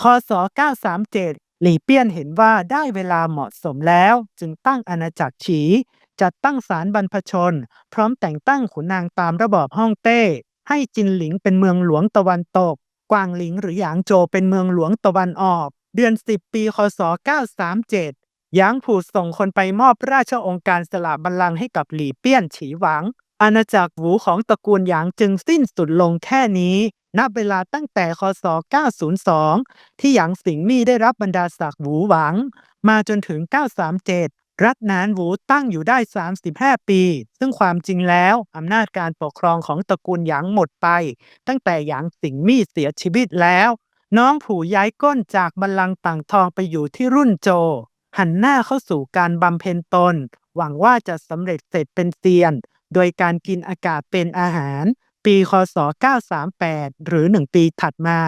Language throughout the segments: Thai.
คศ 937 หลี่เปี้ยนเห็นว่าได้เวลาเหมาะสมแล้ว จึงตั้งอาณาจักรฉีจัดตั้งศาลบรรพชน พร้อมแต่งตั้งขุนนางตามระบอบฮ่องเต้ ให้จินหลิงเป็นเมืองหลวงตะวันตก กวางหลิงหรือหยางโจเป็นเมืองหลวงตะวันออก เดือน 10 ปี คศ 937 หยางผู่ส่งคนไปมอบราชองค์การสละบัลลังก์ให้กับหลี่เปี้ยนฉีหวัง อาณาจักรหวูของตระกูลหยางจึงสิ้นสุดลงแค่นี้ นับเวลาตั้งแต่คศ 902 ที่หยางสิงมี่ได้รับบรรดาศักดิ์หวูหวัง มาจนถึง 937 รัฐนานหวูตั้งอยู่ได้ 35 ปี ซึ่งความจริงแล้ว อำนาจการปกครองของตระกูลหยางหมดไป ตั้งแต่หยางสิงมี่เสียชีวิตแล้ว น้องผู่ย้ายก้นจากบัลลังก์ต่างทองไปอยู่ที่รุ่นโจ หันหน้าเข้าสู่การบำเพ็ญตน หวังว่าจะสำเร็จเสร็จเป็นเซียน โดยการกินอากาศเป็นอาหาร ปีคศ 938 หรือ 1 ปีถัดมา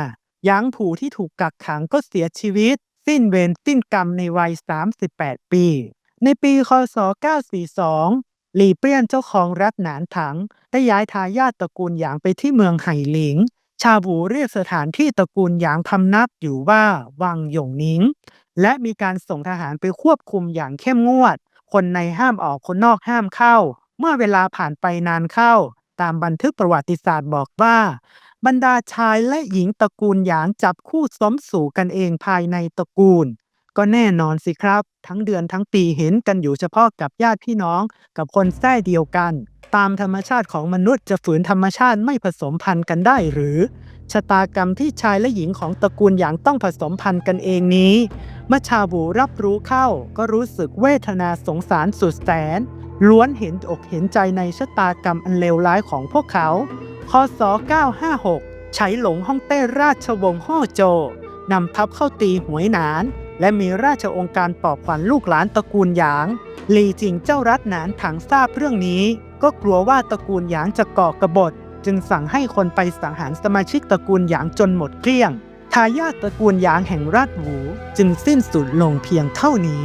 ยางผู่ที่ถูกกักขังก็เสียชีวิต สิ้นเวรสิ้นกรรมในวัย 38 ปี ในปีคศ 942 หลี่เปี้ยนเจ้าของรัฐหนานถัง ได้ย้ายทายาทตระกูลหยางไปที่เมืองไห่หลิง ชาวูเรียกสถานที่ตระกูลหยางพำนักอยู่ว่าวังหยงนิง และมีการส่งทหารไปควบคุมอย่างเข้มงวด คนในห้ามออกคนนอกห้ามเข้า เมื่อเวลาผ่านไปนานเข้า ตามบันทึกประวัติศาสตร์บอกว่า บรรดาชายและหญิงตระกูลหยางจับคู่สมสู่กันเองภายในตระกูล ก็แน่นอนสิครับ ทั้งเดือนทั้งปีเห็นกันอยู่เฉพาะกับญาติพี่น้อง กับคนแท้เดียวกัน ตามธรรมชาติของมนุษย์จะฝืนธรรมชาติไม่ผสมพันธุ์กันได้หรือ ชะตากรรมที่ชายและหญิงของตระกูลหยางต้องผสมพันธุ์กันเองนี้เมื่อชาบูรับรู้เข้าก็รู้สึกเวทนาสงสารสุดแสน ล้วนเห็นอกเห็นใจในชะตากรรมอันเลวร้ายของพวกเขา คศ 956 ใช้หลงฮ่องเต้ราชวงศ์ฮ่อโจ นำทัพเข้าตีหวยหนาน และมีราชองค์การปอบขวัญลูกหลานตระกูลหยางหลีจิงเจ้ารัฐหนานถังทราบเรื่องนี้ ก็กลัวว่าตระกูลหยางจะก่อกบฏ จึงสั่งให้คนไปสังหารสมาชิกตระกูลหยางจนหมดเกลี้ยง ทายาทตระกูลหยางแห่งราชหูจึงสิ้นสุดลงเพียงเท่านี้